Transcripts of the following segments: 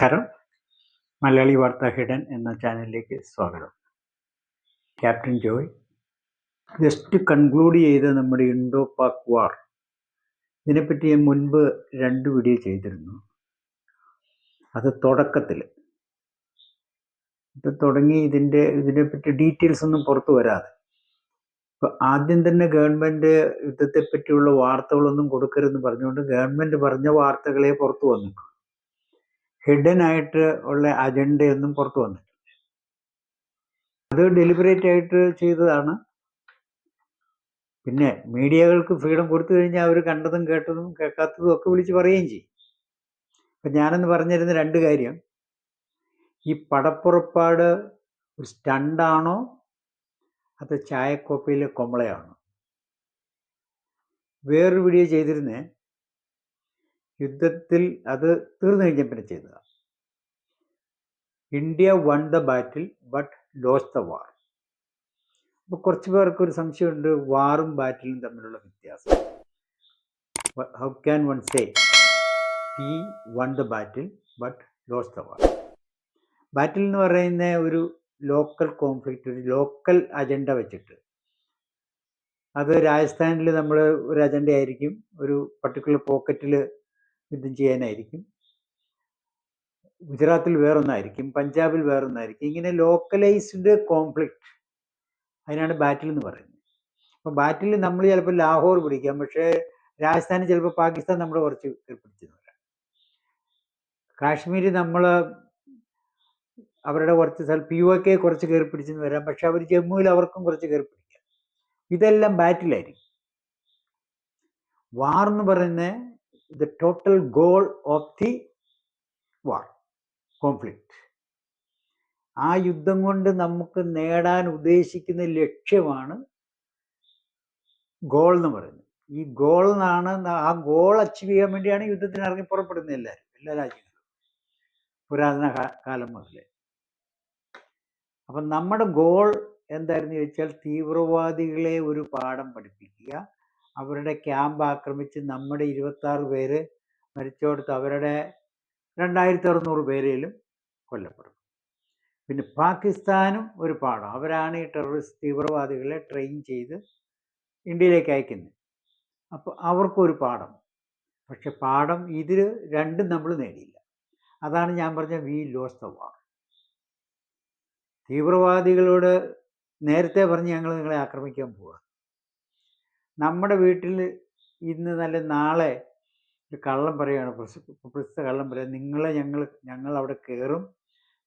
നമസ്കാരം. മലയാളി വാർത്ത ഹിഡൻ എന്ന ചാനലിലേക്ക് സ്വാഗതം. ക്യാപ്റ്റൻ ജോയ് ജസ്റ്റ് കൺക്ലൂഡ് ചെയ്ത നമ്മുടെ ഇൻഡോ പാക് വാർ ഇതിനെപ്പറ്റി ഞാൻ മുൻപ് രണ്ട് വീഡിയോ ചെയ്തിരുന്നു. അത് തുടക്കത്തിൽ ഇത് തുടങ്ങി ഇതിന്റെ ഇതിനെപ്പറ്റി ഡീറ്റെയിൽസ് ഒന്നും പുറത്തു വരാതെ. ഇപ്പോൾ ആദ്യം തന്നെ ഗവൺമെന്റ് യുദ്ധത്തെപ്പറ്റിയുള്ള വാർത്തകളൊന്നും കൊടുക്കരുതെന്ന് പറഞ്ഞുകൊണ്ട് ഗവൺമെന്റ് പറഞ്ഞ വാർത്തകളെ പുറത്തു വന്നിട്ടുള്ളൂ ഹിഡൻ ആയിട്ട് ഉള്ള അജണ്ടയൊന്നും പുറത്തു വന്നിട്ടില്ല. അത് ഡെലിബറേറ്റ് ആയിട്ട് ചെയ്തതാണ്. പിന്നെ മീഡിയകൾക്ക് ഫ്രീഡം കൊടുത്തു കഴിഞ്ഞാൽ അവർ കണ്ടതും കേട്ടതും കേൾക്കാത്തതും ഒക്കെ വിളിച്ച് പറയുകയും ചെയ്യും. അപ്പം ഞാനെന്ന് പറഞ്ഞിരുന്ന രണ്ട് കാര്യം. ഈ പടപ്പുറപ്പാട് ഒരു സ്റ്റണ്ടാണോ? അത് ചായക്കോപ്പയിലെ കൊമളയാണോ വേറൊരു വീഡിയോ ചെയ്തിരുന്നേ. യുദ്ധത്തിൽ അത് തീർന്നു കഴിഞ്ഞ പിന്നെ ചെയ്തതാണ് India won the battle but lose the war അപ്പോൾ കുറച്ച് പേർക്ക് ഒരു സംശയമുണ്ട് വാറും ബാറ്റിലും തമ്മിലുള്ള വ്യത്യാസം. How can one say he won the battle but lose the war battle എന്ന് പറയുന്ന ഒരു ലോക്കൽ കോൺഫ്ലിക്റ്റ് ഒരു ലോക്കൽ അജണ്ട വെച്ചിട്ട്. അത് രാജസ്ഥാനിൽ നമ്മൾ ഒരു അജണ്ട ആയിരിക്കും ഒരു പർട്ടിക്കുലർ പോക്കറ്റിൽ യുദ്ധം ചെയ്യാനായിരിക്കും. ഗുജറാത്തിൽ വേറൊന്നായിരിക്കും പഞ്ചാബിൽ വേറൊന്നായിരിക്കും. ഇങ്ങനെ ലോക്കലൈസ്ഡ് കോൺഫ്ലിക്റ്റ് അതിനാണ് ബാറ്റിൽ എന്ന് പറയുന്നത്. അപ്പോൾ ബാറ്റിൽ നമ്മൾ ചിലപ്പോൾ ലാഹോർ പിടിക്കാം പക്ഷേ രാജസ്ഥാനിൽ ചിലപ്പോൾ പാകിസ്ഥാൻ നമ്മുടെ കുറച്ച് പിടിച്ചെന്ന് വരാം കാശ്മീർ നമ്മൾ അവരുടെ കുറച്ച് സ്ഥലം പി ഒ കെ കുറച്ച് കയറി പിടിച്ചെന്ന് വരാം പക്ഷെ അവർ ജമ്മുവിൽ അവർക്കും കുറച്ച് കയറി പിടിക്കാം ഇതെല്ലാം ബാറ്റിലായിരിക്കും വാർ എന്ന് പറയുന്നത് the total goal of the war, conflict. ആ യുദ്ധം കൊണ്ട് നമുക്ക് നേടാൻ ഉദ്ദേശിക്കുന്ന ലക്ഷ്യമാണ് ഗോൾ എന്ന് പറയുന്നത്. ഈ ഗോൾ എന്നാണ് ആ ഗോൾ അച്ചീവ് ചെയ്യാൻ വേണ്ടിയാണ് യുദ്ധത്തിന് ഇറങ്ങി പുറപ്പെടുന്നത് എല്ലാവരും എല്ലാ രാജ്യങ്ങളും. പുരാതന കാലം മുതലേ. അപ്പം നമ്മുടെ ഗോൾ എന്തായിരുന്നു ചോദിച്ചാൽ തീവ്രവാദികളെ ഒരു പാഠം പഠിപ്പിക്കുക അവരുടെ ക്യാമ്പ് ആക്രമിച്ച് നമ്മുടെ ഇരുപത്താറ് പേര് മരിച്ചോടത്ത് അവരുടെ രണ്ടായിരത്തി അറുന്നൂറ് പേരേലും കൊല്ലപ്പെടും. പിന്നെ പാകിസ്ഥാനും ഒരു പാഠം അവരാണ് ഈ ടെററിസ്റ്റ് തീവ്രവാദികളെ ട്രെയിൻ ചെയ്ത് ഇന്ത്യയിലേക്ക് അയക്കുന്നത്. അപ്പോൾ അവർക്കൊരു പാഠം. പക്ഷെ പാഠം ഇതിൽ രണ്ടും നമ്മൾ നേടിയില്ല. അതാണ് ഞാൻ പറഞ്ഞ വി ലോസ് ദ വാർ. തീവ്രവാദികളോട് നേരത്തെ പറഞ്ഞ് ഞങ്ങൾ നിങ്ങളെ ആക്രമിക്കാൻ പോവുക നമ്മുടെ വീട്ടിൽ ഇന്ന് നല്ല നാളെ ഒരു കള്ളം പറയുകയാണ് പ്രസിദ്ധ കള്ളം പറയുക നിങ്ങളെ ഞങ്ങൾ ഞങ്ങൾ അവിടെ കയറും.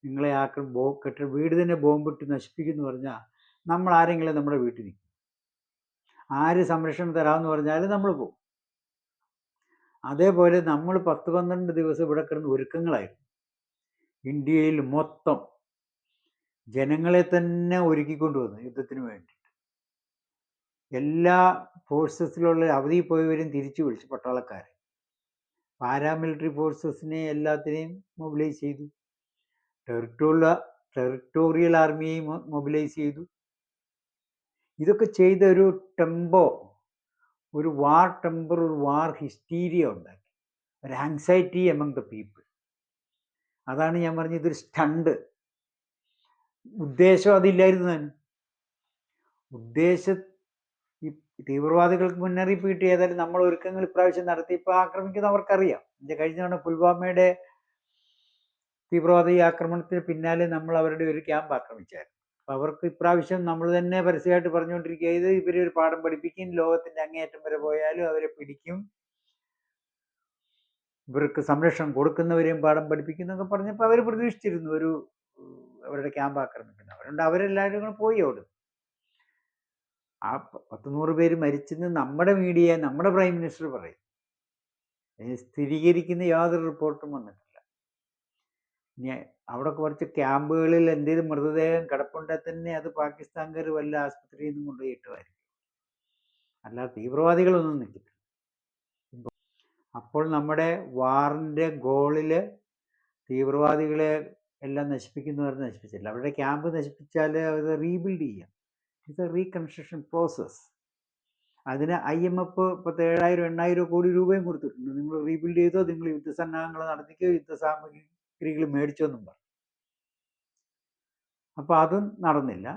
നിങ്ങളെ ആക്രം ബോ കെട്ടി വീട് തന്നെ ബോംബിട്ട് നശിപ്പിക്കുമെന്ന് പറഞ്ഞാൽ നമ്മൾ ആരെങ്കിലും നമ്മുടെ വീട്ടിൽ നിൽക്കും. ആര് സംരക്ഷണം തരാമെന്ന് പറഞ്ഞാൽ നമ്മൾ പോകും. അതേപോലെ നമ്മൾ പത്ത് പന്ത്രണ്ട് ദിവസം ഇവിടെ കിടന്ന് ഒരുക്കങ്ങളായിരുന്നു. ഇന്ത്യയിൽ മൊത്തം ജനങ്ങളെ തന്നെ ഒരുക്കിക്കൊണ്ടുവന്നു യുദ്ധത്തിന് വേണ്ടിയിട്ട് എല്ലാ ഫോഴ്സസിലുള്ള അവധി പോയവരും തിരിച്ചു വിളിച്ചു പട്ടാളക്കാരെ. പാരാമിലിറ്ററി ഫോഴ്സസിനെ എല്ലാത്തിനെയും മൊബിലൈസ് ചെയ്തു. ടെറിട്ടോറിയൽ ടെറിട്ടോറിയൽ ആർമിയെയും മൊബിലൈസ് ചെയ്തു. ഇതൊക്കെ ചെയ്ത ഒരു ടെമ്പോ ഒരു വാർ ടെമ്പർ ഒരു വാർ ഹിസ്റ്റീരിയ ഉണ്ടാക്കി. ഒരു ആങ്സൈറ്റി എമംഗ് ദ പീപ്പിൾ അതാണ് ഞാൻ പറഞ്ഞത് ഇതൊരു സ്റ്റണ്ട് ഉദ്ദേശം അതില്ലായിരുന്നു. ഞാൻ ഉദ്ദേശ തീവ്രവാദികൾക്ക് മുന്നറിയിപ്പ് കിട്ടിയതായാലും നമ്മൾ ഒരുക്കങ്ങൾ ഇപ്രാവശ്യം നടത്തി. ഇപ്പോൾ ആക്രമിക്കുന്ന അവർക്കറിയാം. ഇത് കഴിഞ്ഞ തവണ പുൽവാമയുടെ തീവ്രവാദി ആക്രമണത്തിന് പിന്നാലെ നമ്മൾ അവരുടെ ഒരു ക്യാമ്പ് ആക്രമിച്ചായിരുന്നു. അപ്പോൾ അവർക്ക് ഇപ്രാവശ്യം നമ്മൾ തന്നെ പരസ്യമായിട്ട് പറഞ്ഞുകൊണ്ടിരിക്കുക ഇത് ഇവരെ ഒരു പാഠം പഠിപ്പിക്കും ലോകത്തിന്റെ അങ്ങേയറ്റം വരെ പോയാലും അവരെ പിടിക്കും. ഇവർക്ക് സംരക്ഷണം കൊടുക്കുന്നവരെയും പാഠം പഠിപ്പിക്കും എന്നൊക്കെ പറഞ്ഞപ്പോൾ അവർ പ്രതീക്ഷിച്ചിരുന്നു ഒരു അവരുടെ ക്യാമ്പ് ആക്രമിക്കുന്നത്. അവരുണ്ട് അവരെല്ലാവരും കൂടെ പോയി അവിടെ. ആ പത്ത് നൂറ് പേര് മരിച്ചെന്ന് നമ്മുടെ മീഡിയ നമ്മുടെ പ്രൈം മിനിസ്റ്റർ പറയും. സ്ഥിരീകരിക്കുന്ന യാതൊരു റിപ്പോർട്ടും വന്നിട്ടില്ല. അവിടെ കുറച്ച് ക്യാമ്പുകളിൽ എന്തെങ്കിലും മൃതദേഹം കിടപ്പുണ്ടെങ്കിൽ തന്നെ അത് പാകിസ്ഥാൻകാർ വല്ല ആസ്പത്രിയിൽ നിന്നും കൊണ്ടുപോയിട്ടുമായിരിക്കും അല്ലാതെ തീവ്രവാദികളൊന്നും നിൽക്കില്ല അപ്പോൾ നമ്മുടെ വാറിന്റെ ഗോളിൽ തീവ്രവാദികളെ എല്ലാം നശിപ്പിക്കുന്നവർ നശിപ്പിച്ചില്ല. അവരുടെ ക്യാമ്പ് നശിപ്പിച്ചാൽ അത് റീബിൽഡ് ചെയ്യാം. ഇറ്റ്സ് എ റീകൺസ്ട്രക്ഷൻ പ്രോസസ്സ് അതിന് ഐ എം എഫ് പത്ത് ഏഴായിരം എണ്ണായിരം കോടി രൂപയും കൊടുത്തിട്ടുണ്ട്. നിങ്ങൾ റീബിൽഡ് ചെയ്തോ നിങ്ങൾ യുദ്ധസന്നാഹങ്ങൾ നടത്തിക്കോ യുദ്ധ സാമഗ്രികൾ മേടിച്ചോ എന്നും പറഞ്ഞു. അപ്പോൾ അതും നടന്നില്ല.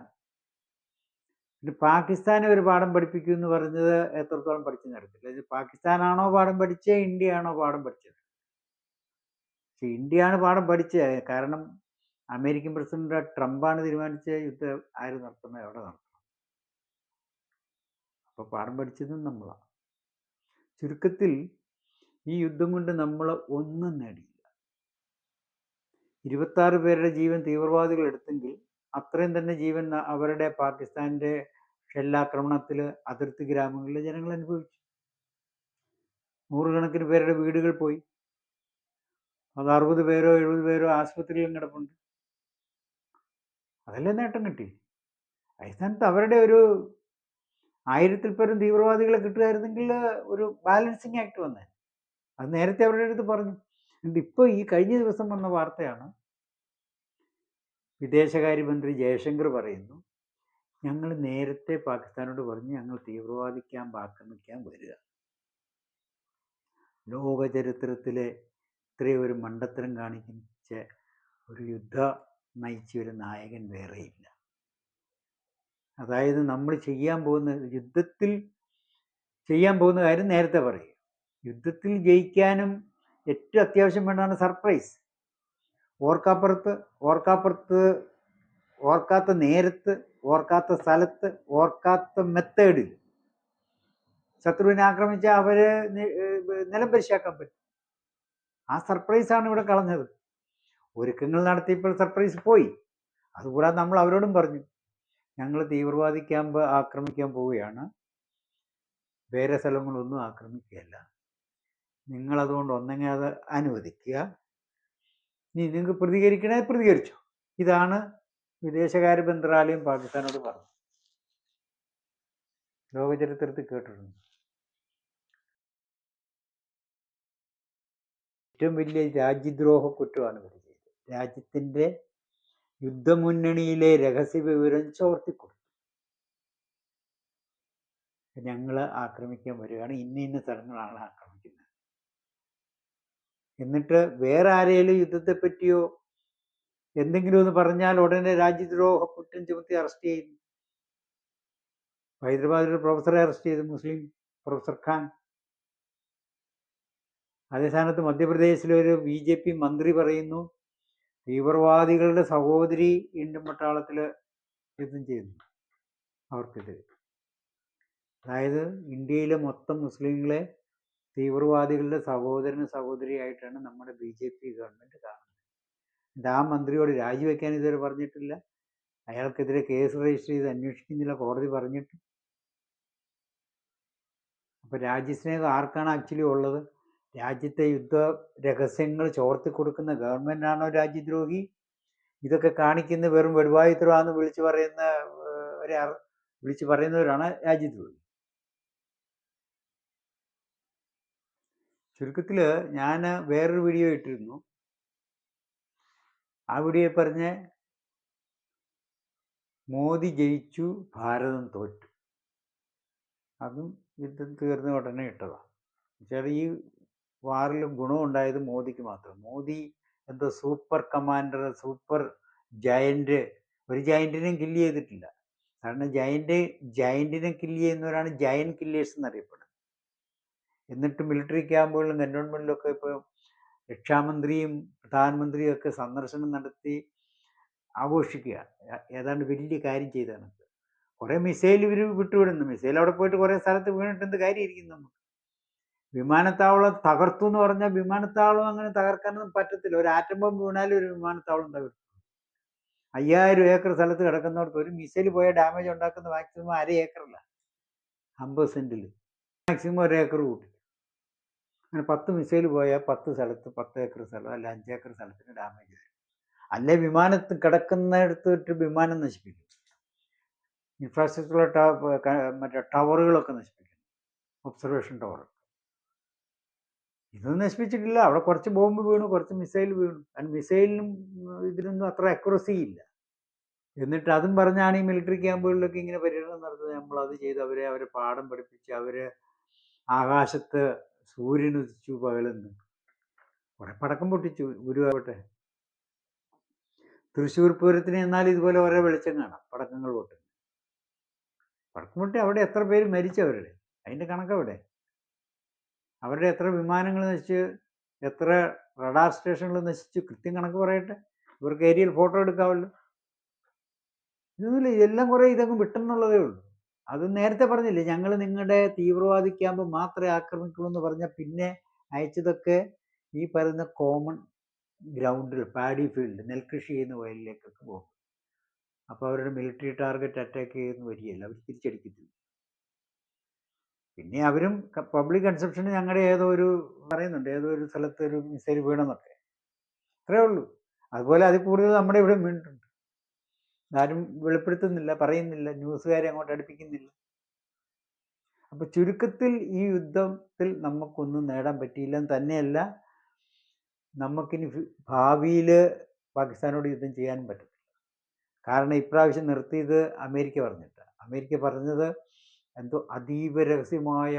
പിന്നെ പാകിസ്ഥാനെ ഒരു പാഠം പഠിപ്പിക്കൂ എന്ന് പറഞ്ഞത് എത്രത്തോളം പഠിച്ചു നടത്തില്ല ഇത് പാകിസ്ഥാനാണോ പാഠം പഠിച്ചത് ഇന്ത്യയാണോ പാഠം പഠിച്ചത്? പക്ഷെ ഇന്ത്യയാണ് പാഠം പഠിച്ചത്. കാരണം അമേരിക്കൻ പ്രസിഡന്റ് ട്രംപാണ് തീരുമാനിച്ച യുദ്ധം ആര് നടത്തുന്നത്? എവിടെ നടത്തണം അപ്പോൾ പാഠം പഠിച്ചതും നമ്മളാണ് ചുരുക്കത്തിൽ ഈ യുദ്ധം കൊണ്ട് നമ്മൾ ഒന്നും നേടിയില്ല. ഇരുപത്താറ് പേരുടെ ജീവൻ തീവ്രവാദികൾ എടുത്തെങ്കിൽ അത്രയും തന്നെ ജീവൻ അവരുടെ പാകിസ്ഥാന്റെ ഷെല്ലാക്രമണത്തിൽ അതിർത്തി ഗ്രാമങ്ങളിലെ ജനങ്ങൾ അനുഭവിച്ചു. നൂറുകണക്കിന് പേരുടെ വീടുകൾ പോയി. അത് അറുപത് പേരോ എഴുപത് പേരോ ആശുപത്രിയിലും കിടപ്പുണ്ട്. അതല്ലേ നേട്ടം കിട്ടി? അടിസ്ഥാനത്ത് അവരുടെ ഒരു ആയിരത്തിൽ പരം തീവ്രവാദികളെ കിട്ടുമായിരുന്നെങ്കിൽ ഒരു ബാലൻസിങ് ആക്ട് വന്നേ. അത് നേരത്തെ അവരുടെ അടുത്ത് പറഞ്ഞു. എന്നിട്ട് ഇപ്പോൾ ഈ കഴിഞ്ഞ ദിവസം വന്ന വാർത്തയാണ്. വിദേശകാര്യമന്ത്രി ജയശങ്കർ പറയുന്നു ഞങ്ങൾ നേരത്തെ പാകിസ്ഥാനോട് പറഞ്ഞ് ഞങ്ങൾ തീവ്രവാദി ക്യാമ്പ് ആക്രമിക്കാൻ വരിക. ലോക ചരിത്രത്തിലെ ഇത്രയും ഒരു മണ്ടത്തരം കാണിച്ച ഒരു യുദ്ധ നയിച്ച ഒരു നായകൻ വേറെയില്ല. അതായത് നമ്മൾ ചെയ്യാൻ പോകുന്ന യുദ്ധത്തിൽ ചെയ്യാൻ പോകുന്ന കാര്യം നേരത്തെ പറയും. യുദ്ധത്തിൽ ജയിക്കാനും ഏറ്റവും അത്യാവശ്യം വേണ്ടതാണ് സർപ്രൈസ്. ഓർക്കാപ്പുറത്ത് ഓർക്കാപ്പുറത്ത് ഓർക്കാത്ത നേരത്ത് ഓർക്കാത്ത സ്ഥലത്ത് ഓർക്കാത്ത മെത്തേഡിൽ ശത്രുവിനെ ആക്രമിച്ചാൽ അവരെ നിലം പരിശാക്കാൻ പറ്റും. ആ സർപ്രൈസാണ് ഇവിടെ കളഞ്ഞത്. ഒരുക്കങ്ങൾ നടത്തിയപ്പോൾ സർപ്രൈസ് പോയി. അതുകൂടാതെ നമ്മൾ അവരോടും പറഞ്ഞു. ഞങ്ങൾ തീവ്രവാദി ക്യാമ്പ് ആക്രമിക്കാൻ പോവുകയാണ്. വേറെ സ്ഥലങ്ങളൊന്നും ആക്രമിക്കുകയല്ല. നിങ്ങളതുകൊണ്ട് ഒന്നെങ്കിൽ അത് അനുവദിക്കുക. നീ നിങ്ങൾക്ക് പ്രതികരിക്കണേ പ്രതികരിച്ചു. ഇതാണ് വിദേശകാര്യ മന്ത്രാലയം പാകിസ്ഥാനോട് പറഞ്ഞു ലോകചരിത്രത്തിൽ കേട്ടിട്ടുണ്ട്. ഏറ്റവും വലിയ രാജ്യദ്രോഹ കുറ്റമാണ് ഇവർ ചെയ്തത്. രാജ്യത്തിന്റെ യുദ്ധമുന്നണിയിലെ രഹസ്യ വിവരം ചോർത്തിക്കൊടുത്തു. ഞങ്ങൾ ആക്രമിക്കാൻ വരികയാണ്. ഇന്ന ഇന്ന സ്ഥലങ്ങളാണ് ആക്രമിക്കുന്നത്. എന്നിട്ട് വേറെ ആരെങ്കിലും യുദ്ധത്തെ പറ്റിയോ എന്തെങ്കിലും ഒന്ന് പറഞ്ഞാൽ ഉടനെ രാജ്യദ്രോഹ കുറ്റം ചുമത്തി അറസ്റ്റ് ചെയ്യുന്നു ഹൈദരാബാദിൽ പ്രൊഫസറെ അറസ്റ്റ് ചെയ്തു മുസ്ലിം പ്രൊഫസർ ഖാൻ. അതേ സ്ഥാനത്ത് മധ്യപ്രദേശിലെ ഒരു ബി ജെ പി മന്ത്രി പറയുന്നു തീവ്രവാദികളുടെ സഹോദരി ഇന്ത്യൻ പട്ടാളത്തിൽ യുദ്ധം ചെയ്യുന്നു. അവർക്കെതിരെ. അതായത് ഇന്ത്യയിലെ മൊത്തം മുസ്ലിങ്ങളെ തീവ്രവാദികളുടെ സഹോദരന് സഹോദരിയായിട്ടാണ് നമ്മുടെ ബി ജെ പി ഗവൺമെന്റ് കാണുന്നത്. ആ മന്ത്രിയോട് രാജിവെക്കാൻ ഇതുവരെ പറഞ്ഞിട്ടില്ല. അയാൾക്കെതിരെ കേസ് രജിസ്റ്റർ ചെയ്ത് അന്വേഷിക്കുന്നില്ല കോടതി പറഞ്ഞിട്ട്. അപ്പോൾ രാജ്യസ്നേഹം ആർക്കാണ് ആക്ച്വലി ഉള്ളത്? രാജ്യത്തെ യുദ്ധ രഹസ്യങ്ങൾ ചോർത്തി കൊടുക്കുന്ന ഗവൺമെന്റാണോ രാജ്യദ്രോഹി? ഇതൊക്കെ കാണിക്കുന്ന വെറും വെടുവായുത്തരവാന്ന് വിളിച്ചു പറയുന്ന ഒരു വിളിച്ചു പറയുന്നവരാണ് രാജ്യദ്രോഹി. ചുരുക്കത്തിൽ ഞാൻ വേറൊരു വീഡിയോ ഇട്ടിരുന്നു. ആ വീഡിയോ പറഞ്ഞ് മോദി ജയിച്ചു ഭാരതം തോറ്റു. അതും യുദ്ധം തീർന്ന ഉടനെ ഇട്ടതാണ് ചെറിയ ഈ വാറിൽ ഗുണമുണ്ടായത് മോദിക്ക് മാത്രം. മോദി എന്തോ സൂപ്പർ കമാൻഡർ സൂപ്പർ ജയന്റ് ഒരു ജയന്റിനെയും കില്ല് ചെയ്തിട്ടില്ല. കാരണം ജയന്റ് ജയന്റിനെ കില്ല് ചെയ്യുന്നവരാണ് ജയൻ കില്ലേഴ്സ് എന്നറിയപ്പെടുന്നത്. എന്നിട്ട് മിലിറ്ററി ക്യാമ്പുകളിലും കന്റോൺമെന്റിലും ഒക്കെ ഇപ്പോൾ രക്ഷാമന്ത്രിയും പ്രധാനമന്ത്രിയും ഒക്കെ സന്ദർശനം നടത്തി ആഘോഷിക്കുക ഏ- ഏതാണ്ട് വലിയ കാര്യം ചെയ്താണ്. കുറേ മിസൈൽ ഇവർ വിട്ടുവിടുന്നു. മിസൈൽ അവിടെ പോയിട്ട് കുറേ സ്ഥലത്ത് വീണിട്ട് എന്ത് കാര്യമായിരിക്കും നമുക്ക്? വിമാനത്താവളം തകർത്തു എന്ന് പറഞ്ഞാൽ വിമാനത്താവളം അങ്ങനെ തകർക്കാനൊന്നും പറ്റത്തില്ല. ഒരു ആറ്റം ബോംബ് വീണാലും ഒരു വിമാനത്താവളം തകർത്തു അയ്യായിരം ഏക്കർ സ്ഥലത്ത് കിടക്കുന്നവർക്ക് ഒരു മിസൈൽ പോയ ഡാമേജ് ഉണ്ടാക്കുന്ന മാക്സിമം അര ഏക്കറല്ല. അമ്പത് സെന്റിൽ മാക്സിമം ഒരു ഏക്കർ കൂട്ടി. അങ്ങനെ പത്ത് മിസൈൽ പോയാൽ പത്ത് സ്ഥലത്ത് പത്ത് ഏക്കർ സ്ഥലം അല്ല അഞ്ച് ഏക്കർ സ്ഥലത്തിന് ഡാമേജ് വരും. അല്ലെ വിമാനത്ത് കിടക്കുന്നിടത്ത് വിമാനം നശിപ്പിക്കും. ഇൻഫ്രാസ്ട്രക്ചറുള്ള മറ്റേ ടവറുകളൊക്കെ നശിപ്പിക്കും. Observation tower. ഇതൊന്നും നശിപ്പിച്ചിട്ടില്ല. അവിടെ കുറച്ച് ബോംബ് വീണു കുറച്ച് മിസൈൽ വീണു. കാരണം മിസൈലിനും ഇതിനൊന്നും അത്ര അക്യുറസി ഇല്ല. എന്നിട്ട് അതും പറഞ്ഞാണ് ഈ മിലിറ്ററി ക്യാമ്പുകളിലൊക്കെ ഇങ്ങനെ പര്യടനം നടത്തുന്നത്. നമ്മൾ അത് ചെയ്ത് അവരെ അവരെ പാഠം പഠിപ്പിച്ച് അവരെ ആകാശത്ത് സൂര്യൻ ഉദിച്ചു പകലെന്ന്. കുറെ പടക്കം പൊട്ടിച്ചു. ഗുരുവാവട്ടെ തൃശ്ശൂർ പൂരത്തിന് എന്നാൽ ഇതുപോലെ ഓരോ വെളിച്ചം കാണാം. പടക്കങ്ങൾ പൊട്ടുന്നു. പടക്കം പൊട്ടി അവിടെ എത്ര പേര് മരിച്ചവരുടെ? അതിന്റെ കണക്കവിടെ? അവരുടെ എത്ര വിമാനങ്ങൾ നശിച്ച് എത്ര റഡാർ സ്റ്റേഷനുകൾ നശിച്ചു കൃത്യം കണക്ക് പറയട്ടെ. ഇവർക്ക് ഏരിയയിൽ ഫോട്ടോ എടുക്കാമല്ലോ. ഇതൊന്നുമില്ല ഇതെല്ലാം കുറേ ഇതങ്ങ് വിട്ടെന്നുള്ളതേ ഉള്ളൂ. അത് നേരത്തെ പറഞ്ഞില്ലേ ഞങ്ങൾ നിങ്ങളുടെ തീവ്രവാദി ക്യാമ്പ് മാത്രമേ ആക്രമിക്കുള്ളൂ എന്ന് പറഞ്ഞാൽ പിന്നെ അയച്ചതൊക്കെ ഈ പറയുന്ന കോമൺ ഗ്രൗണ്ടിൽ പാഡി ഫീൽഡ് നെൽകൃഷി ചെയ്യുന്ന വയലിലേക്കൊക്കെ പോകും. അപ്പോൾ അവരുടെ മിലിറ്ററി ടാർഗറ്റ് അറ്റാക്ക് ചെയ്യുന്ന വരികയല്ല അവർ തിരിച്ചടിക്കത്തില്ല. പിന്നെ അവരും പബ്ലിക് കൺസെപ്ഷന് ഞങ്ങളുടെ ഏതോ ഒരു പറയുന്നുണ്ട് ഏതോ ഒരു സ്ഥലത്ത് ഒരു മിസൈൽ വീണെന്നൊക്കെ. അത്രേ ഉള്ളൂ. അതുപോലെ അതിൽ കൂടുതൽ നമ്മുടെ ഇവിടെ വീണിട്ടുണ്ട് ആരും വെളിപ്പെടുത്തുന്നില്ല പറയുന്നില്ല ന്യൂസുകാരെ അങ്ങോട്ട് അടുപ്പിക്കുന്നില്ല. അപ്പോൾ ചുരുക്കത്തിൽ ഈ യുദ്ധത്തിൽ നമുക്കൊന്നും നേടാൻ പറ്റിയില്ലെന്ന് തന്നെയല്ല നമുക്കിനി ഭാവിയിൽ പാകിസ്ഥാനോട് യുദ്ധം ചെയ്യാനും പറ്റത്തില്ല. കാരണം ഇപ്രാവശ്യം നിർത്തിയത് അമേരിക്ക പറഞ്ഞിട്ട്. അമേരിക്ക പറഞ്ഞത് എന്തോ അതീവ രഹസ്യമായ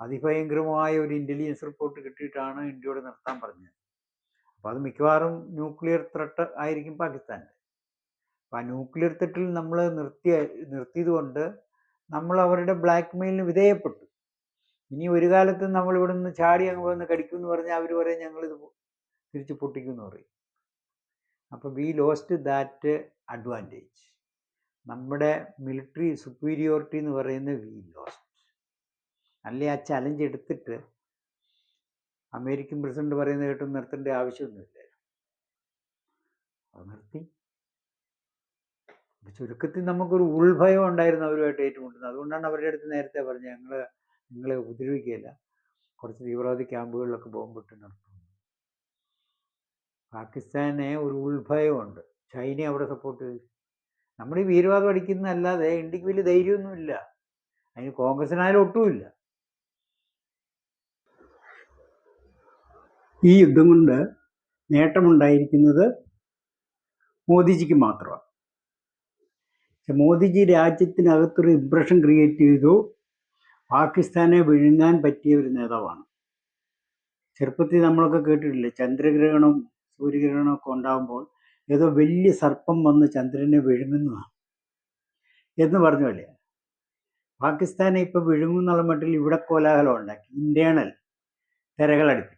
അതിഭയങ്കരമായ ഒരു ഇന്റലിജൻസ് റിപ്പോർട്ട് കിട്ടിയിട്ടാണ് ഇന്ത്യയോട് നിർത്താൻ പറഞ്ഞത്. അപ്പോൾ അത് മിക്കവാറും ന്യൂക്ലിയർ ത്രട്ട് ആയിരിക്കും പാകിസ്ഥാന്റെ അപ്പോൾ ആ ന്യൂക്ലിയർ ത്രട്ടിൽ നമ്മൾ നിർത്തിയ നിർത്തിയത് കൊണ്ട് നമ്മൾ അവരുടെ ബ്ലാക്ക് മെയിലിന് വിധേയപ്പെട്ടു. ഇനി ഒരു കാലത്ത് നമ്മൾ ഇവിടെ നിന്ന് ചാടി അങ്ങ് വന്ന് കടിക്കും എന്ന് പറഞ്ഞാൽ അവർ പറയും ഞങ്ങളിത് തിരിച്ച് പൊട്ടിക്കും എന്ന് പറയും. അപ്പോൾ വി ലോസ്റ്റ് ദാറ്റ് അഡ്വാന്റേജ് നമ്മുടെ മിലിറ്ററി സുപ്പീരിയോറിറ്റി എന്ന് പറയുന്ന വി ലോസ്റ്റ് അല്ലെ? ആ ചലഞ്ച് എടുത്തിട്ട് അമേരിക്കൻ പ്രസിഡന്റ് പറയുന്ന കേട്ട് നിർത്തേണ്ട ആവശ്യമൊന്നുമില്ല. അത് നിർത്തി. ചുരുക്കത്തിൽ നമുക്കൊരു ഉൾഭയം ഉണ്ടായിരുന്നു അവരുമായിട്ട് ഏറ്റുമുട്ടുന്നത്. അതുകൊണ്ടാണ് അവരുടെ അടുത്ത് നേരത്തെ പറഞ്ഞത് ഞങ്ങൾ നിങ്ങളെ ഉപദ്രവിക്കുകയില്ല. കുറച്ച് തീവ്രവാദി ക്യാമ്പുകളിലൊക്കെ ബോംബിട്ട് നിർത്തുന്നു. പാകിസ്ഥാനെ ഒരു ഉൾഭയമുണ്ട്. ചൈന അവിടെ സപ്പോർട്ട് ചെയ്തു. നമ്മൾ ഈ വീരവാദം അടിക്കുന്നതല്ലാതെ ഇന്ത്യയ്ക്ക് വലിയ ധൈര്യമൊന്നുമില്ല. അതിന് കോൺഗ്രസിനായാലും ഒട്ടുമില്ല. ഈ യുദ്ധം കൊണ്ട് നേട്ടമുണ്ടായിരിക്കുന്നത് മോദിജിക്ക് മാത്രമാണ്. മോദിജി രാജ്യത്തിനകത്തൊരു ഇംപ്രഷൻ ക്രിയേറ്റ് ചെയ്തു പാകിസ്ഥാനെ വിഴുങ്ങാൻ പറ്റിയ ഒരു നേതാവാണ്. ചെറുപ്പത്തിൽ നമ്മളൊക്കെ കേട്ടിട്ടില്ലേ ചന്ദ്രഗ്രഹണം സൂര്യഗ്രഹണമൊക്കെ ഉണ്ടാകുമ്പോൾ ഏതോ വലിയ സർപ്പം വന്ന് ചന്ദ്രനെ വിഴുങ്ങുന്നതാണ് എന്ന് പറഞ്ഞല്ലേ പാകിസ്ഥാനെ ഇപ്പം വിഴുങ്ങുന്നുള്ള മട്ടിൽ ഇവിടെ കോലാഹലം ഉണ്ടാക്കി. ഇന്റേണൽ തിരകളടുപ്പിച്ചു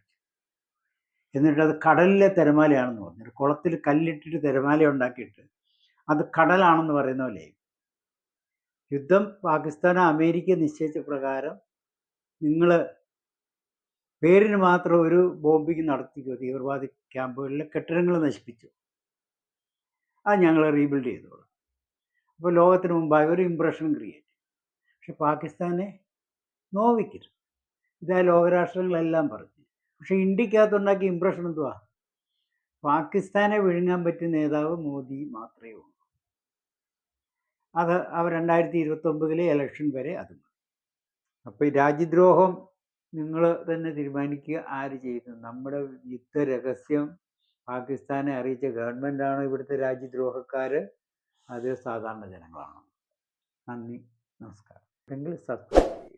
എന്നിട്ട് അത് കടലിലെ തിരമാലയാണെന്ന് പറഞ്ഞു. കുളത്തിൽ കല്ലിട്ടിട്ട് തിരമാല ഉണ്ടാക്കിയിട്ട് അത് കടലാണെന്ന് പറയുന്ന പോലെ. യുദ്ധം പാകിസ്ഥാനോ അമേരിക്ക നിശ്ചയിച്ച പ്രകാരം നിങ്ങൾ പേരിന് മാത്രം ഒരു ബോംബിങ് നടത്തിക്കോ? തീവ്രവാദി ക്യാമ്പുകളിലെ കെട്ടിടങ്ങൾ നശിപ്പിച്ചു? അത് ഞങ്ങൾ റീബിൽഡ് ചെയ്തോളാം. അപ്പോൾ ലോകത്തിന് മുമ്പായി ഒരു ഇമ്പ്രഷൻ ക്രിയേറ്റ് പക്ഷെ പാകിസ്ഥാനെ നോവിക്കരുത്. ഇതാ ലോകരാഷ്ട്രങ്ങളെല്ലാം പറഞ്ഞു. പക്ഷെ ഇന്ത്യക്കകത്തുണ്ടാക്കിയ ഇമ്പ്രഷൻ എന്തുവാ? പാകിസ്ഥാനെ വിഴുങ്ങാൻ പറ്റിയ നേതാവ് മോദി മാത്രമേ ഉള്ളൂ. അത് അവർ രണ്ടായിരത്തി ഇരുപത്തൊമ്പതിലെ ഇലക്ഷൻ വരെ അത് അപ്പോൾ ഈ രാജ്യദ്രോഹം നിങ്ങൾ തന്നെ തീരുമാനിക്കുക ആര് ചെയ്തു നമ്മുടെ യുദ്ധ രഹസ്യം പാകിസ്ഥാനെ അറിയിച്ച ഗവൺമെന്റാണോ ഇവിടുത്തെ രാജ്യദ്രോഹക്കാർ അത് സാധാരണ ജനങ്ങളാണോ. നന്ദി നമസ്കാരം. എങ്കിൽ സബ്സ്ക്രൈബ്